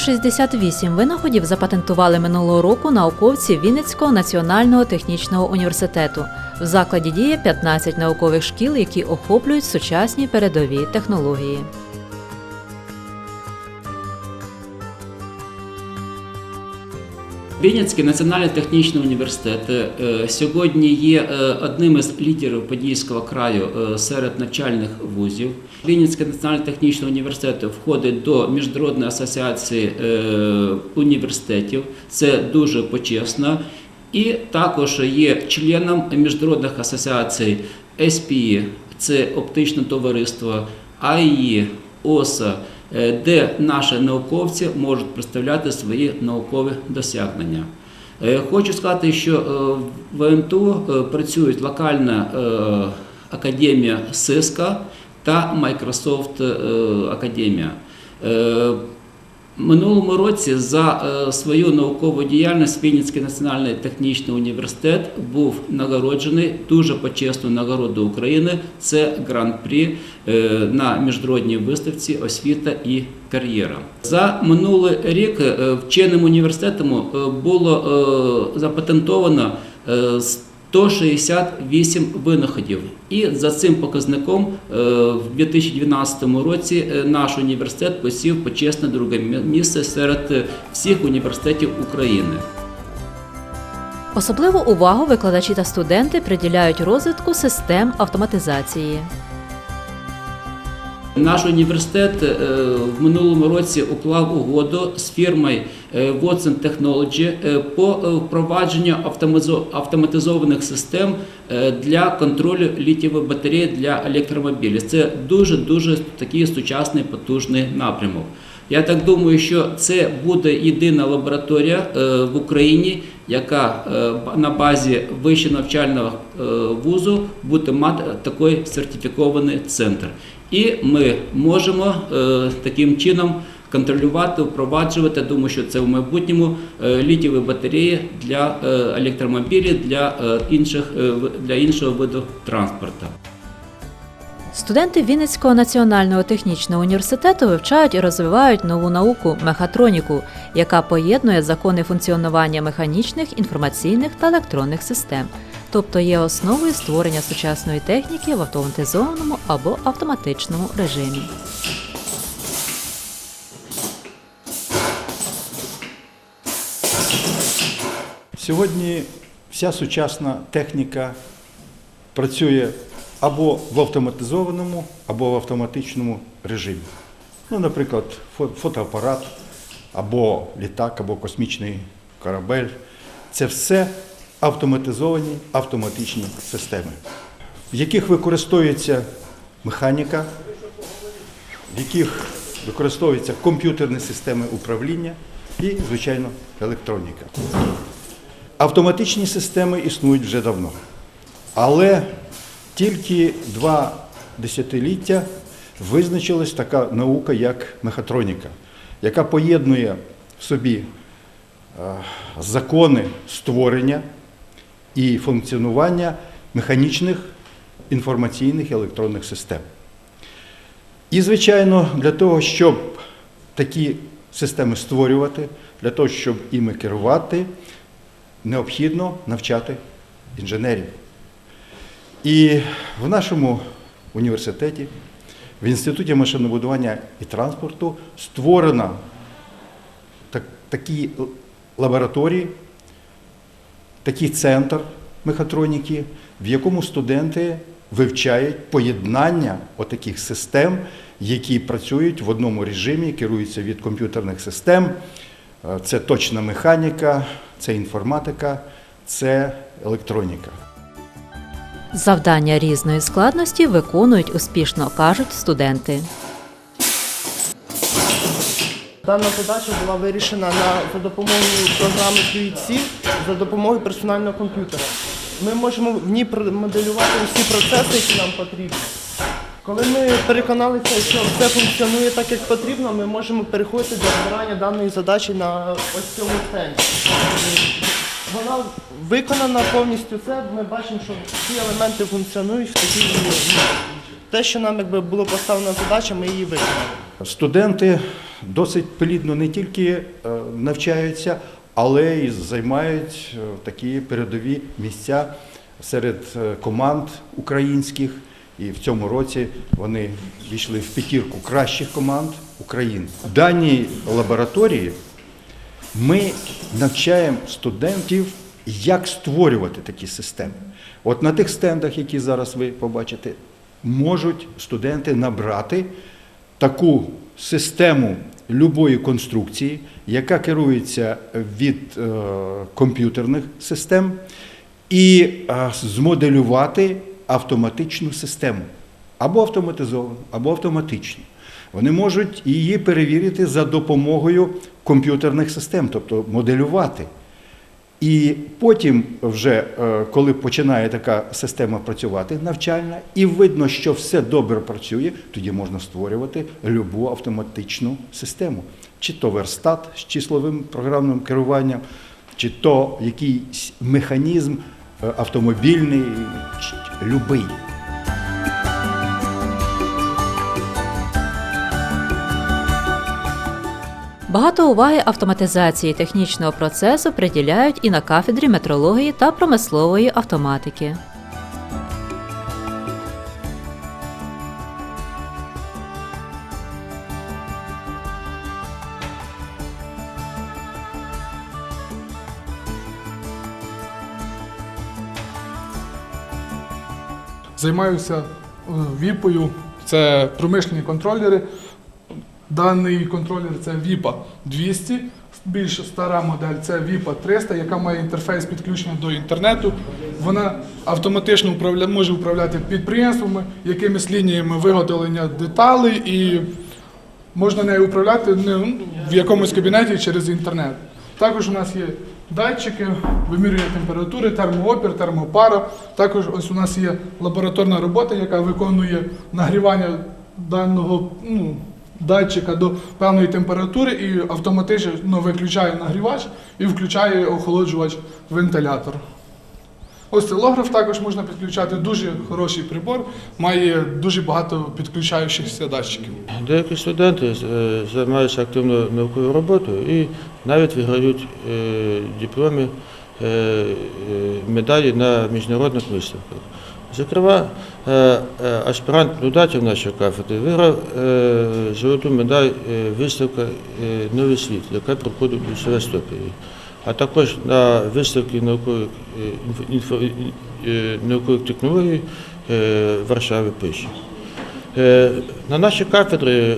168 винаходів запатентували минулого року науковці Вінницького національного технічного університету. В закладі діє 15 наукових шкіл, які охоплюють сучасні передові технології. Вінницький національний технічний університет е, сьогодні є е, одним із лідерів Подільського краю е, серед навчальних вузів. Вінницький національний технічний університет входить до міжнародної асоціації університетів. Це дуже почесно. І також є членом міжнародних асоціацій SPE, це оптичне товариство, АІ, ОСА, де наші науковці можуть представляти свої наукові досягнення. Е, Хочу сказати, що е, в МТУ е, працюють локальна е, академія СИСКа та Microsoft е, Академія. Минулому році за е, свою наукову діяльність Вінницький національний технічний університет був нагороджений дуже почесну нагороду України. Це гран-прі е, на міжнародній виставці освіта і кар'єра. За минулий рік е, вченим університетом було запатентовано е, 168 винаходів. І за цим показником е, в 2012 році е, наш університет посів почесне друге місце серед е, всіх університетів України. Особливу увагу викладачі та студенти приділяють розвитку систем автоматизації. Наш університет е, в минулому році уклав угоду з фірмою е, Watson Technology е, по впровадженню автоматизованих систем для контролю літієвої батареї для електромобілів. Це дуже дуже такий сучасний потужний напрямок. Я так думаю, що це буде єдина лабораторія в Україні, яка на базі вищого навчального вузу буде мати такий сертифікований центр. І ми можемо е, таким чином контролювати, впроваджувати. Думаю, що це в майбутньому е, літієві батареї для е, електромобілів, для інших для іншого виду транспорту. Студенти Вінницького національного технічного університету вивчають і розвивають нову науку мехатроніку, яка поєднує закони функціонування механічних, інформаційних та електронних систем, тобто є основою створення сучасної техніки в автоматизованому або автоматичному режимі. Сьогодні вся сучасна техніка працює або в автоматизованому, або в автоматичному режимі. Ну, наприклад, фотоапарат, або літак, або космічний корабель. Це все автоматизовані автоматичні системи, в яких використовується механіка, в яких використовуються комп'ютерні системи управління і, звичайно, електроніка. Автоматичні системи існують вже давно. Але тільки два десятиліття визначилась така наука, як мехатроніка, яка поєднує в собі е, закони створення і функціонування механічних інформаційних і електронних систем. І, звичайно, для того, щоб такі системи створювати, для того, щоб іми керувати, необхідно навчати інженерів. І в нашому університеті, в Інституті машинобудування і транспорту, створено так, такі лабораторії, такий центр мехатроніки, в якому студенти вивчають поєднання отаких систем, які працюють в одному режимі, керуються від комп'ютерних систем. Е, Це точна механіка, це інформатика, це електроніка. Завдання різної складності виконують успішно, кажуть студенти. Дана задача була вирішена на, за допомогою програми QXC, за допомогою персонального комп'ютера. Ми можемо в ній моделювати всі процеси, які нам потрібні. Коли ми переконалися, що все функціонує так, як потрібно, ми можемо переходити до розбирання даної задачі на ось цьому стенді. Вона виконана повністю все. Ми бачимо, що всі елементи функціонують в такій те, що нам якби було поставлено задача, ми її виконали. Студенти досить плідно не тільки е, навчаються, але й займають е, такі передові місця серед е, команд українських. І в цьому році вони війшли в п'ятірку кращих команд України. В даній лабораторії ми навчаємо студентів, як створювати такі системи. От на тих стендах, які зараз ви побачите, можуть студенти набрати таку систему любої конструкції, яка керується від е, комп'ютерних систем, і е, змоделювати автоматичну систему або автоматизовану, або автоматичну. Вони можуть її перевірити за допомогою комп'ютерних систем, тобто моделювати. І потім, вже е, коли починає така система працювати навчальна, і видно, що все добре працює, тоді можна створювати любу автоматичну систему, чи то верстат з числовим програмним керуванням, чи то якийсь механізм е, автомобільний, любий. Багато уваги автоматизації технічного процесу приділяють і на кафедрі метрології та промислової автоматики. Займаюся е, віпою, це промишлені контролери. Даний контролер це VIPA 200, більш стара модель це VIPA 300, яка має інтерфейс підключення до інтернету. Вона автоматично управля... може управляти підприємствами, якимись лініями виготовлення деталей і можна нею управляти ну, в якомусь кабінеті через інтернет. Також у нас є датчики, вимірює температури, термоопір, термопара. Також ось у нас є лабораторна робота, яка виконує нагрівання даного ну, датчика до певної температури і автоматично виключає нагрівач і включає охолоджувач вентилятор. Осцилограф також можна підключати, дуже хороший прибор, має дуже багато підключаючихся датчиків. Деякі студенти е, займаються активно науковою роботою і навіть виграють е, дипломи е, медалі на міжнародних виставках. Зокрема, е, е, аспірант Лудатів нашої кафедри виграв е, золоту медаль виставка е, Новий світ, яка проходить у Севастополі. А також на виставці наукових, технологій Варшави Пиші. На нашій кафедрі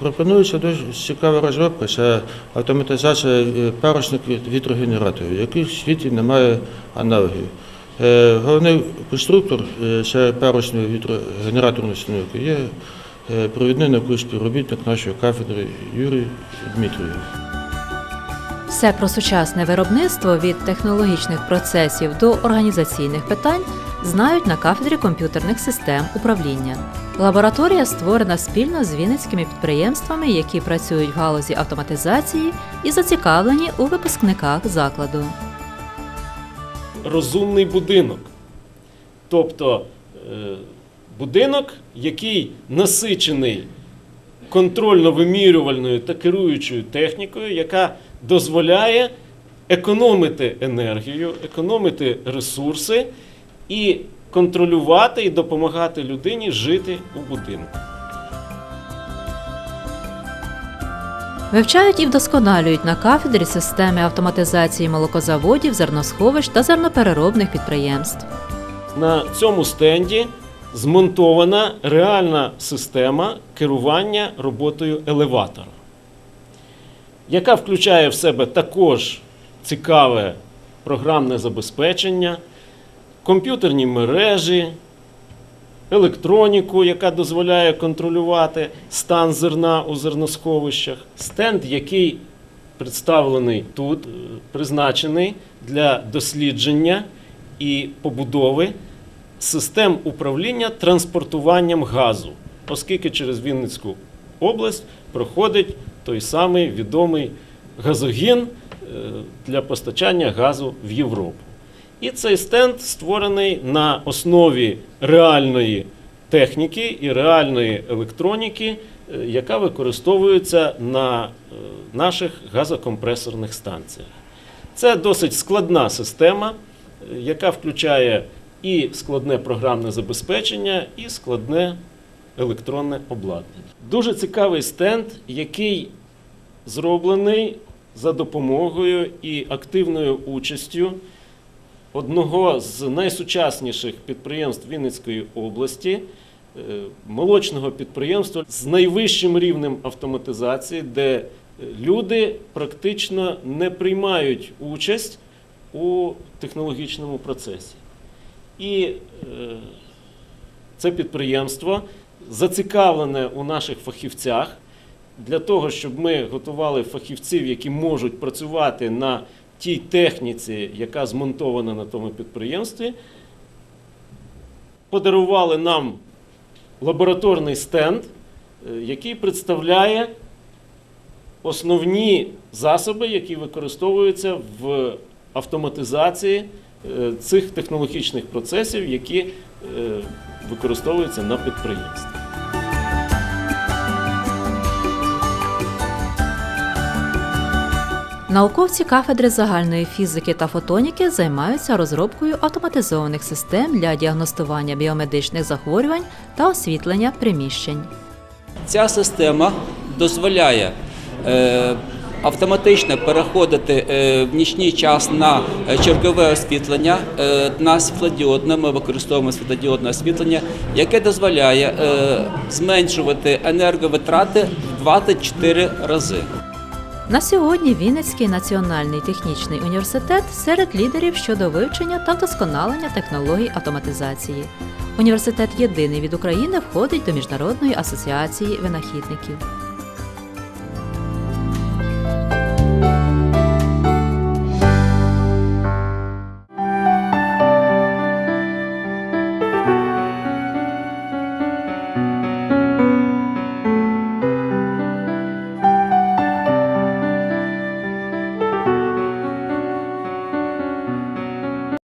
пропонується дуже цікава розробка це автоматизація парусних вітрогенераторів, яких в світі немає аналогів. Е, Головний конструктор е, це парусної вітрогенераторної установки є е, провідний науковий співробітник нашої кафедри Юрій Дмитрієв. Все про сучасне виробництво від технологічних процесів до організаційних питань знають на кафедрі комп'ютерних систем управління. Лабораторія створена спільно з вінницькими підприємствами, які працюють в галузі автоматизації і зацікавлені у випускниках закладу. Розумний будинок. Тобто е, будинок, який насичений контрольно-вимірювальною та керуючою технікою, яка дозволяє економити енергію, економити ресурси і контролювати і допомагати людині жити у будинку. Вивчають і вдосконалюють на кафедрі системи автоматизації молокозаводів, зерносховищ та зернопереробних підприємств. На цьому стенді змонтована реальна система керування роботою елеватора, яка включає в себе також цікаве програмне забезпечення, комп'ютерні мережі, електроніку, яка дозволяє контролювати стан зерна у зерносховищах, стенд, який представлений тут, е, призначений для дослідження і побудови систем управління транспортуванням газу, оскільки через Вінницьку область проходить той самий відомий газогін е, для постачання газу в Європу. І цей стенд створений на основі реальної техніки і реальної електроніки, е, яка використовується на е, наших газокомпресорних станціях. Це досить складна система, е, яка включає і складне програмне забезпечення, і складне електронне обладнання. Дуже цікавий стенд, який зроблений за допомогою і активною участю одного з найсучасніших підприємств Вінницької області, е, молочного підприємства з найвищим рівнем автоматизації, де е, люди практично не приймають участь у технологічному процесі. І е, це підприємство зацікавлене у наших фахівцях для того, щоб ми готували фахівців, які можуть працювати на тій техніці, яка змонтована на тому підприємстві, подарували нам лабораторний стенд, е, який представляє основні засоби, які використовуються в автоматизації е, цих технологічних процесів, які е, використовуються на підприємстві. Науковці кафедри загальної фізики та фотоніки займаються розробкою автоматизованих систем для діагностування біомедичних захворювань та освітлення приміщень. Ця система дозволяє е, автоматично переходити е, в нічний час на е, чергове освітлення, на світлодіодне. Ми використовуємо світлодіодне освітлення, яке дозволяє зменшувати енерговитрати в 24 рази. На сьогодні Вінницький національний технічний університет серед лідерів щодо вивчення та вдосконалення технологій автоматизації. Університет єдиний від України входить до Міжнародної асоціації винахідників.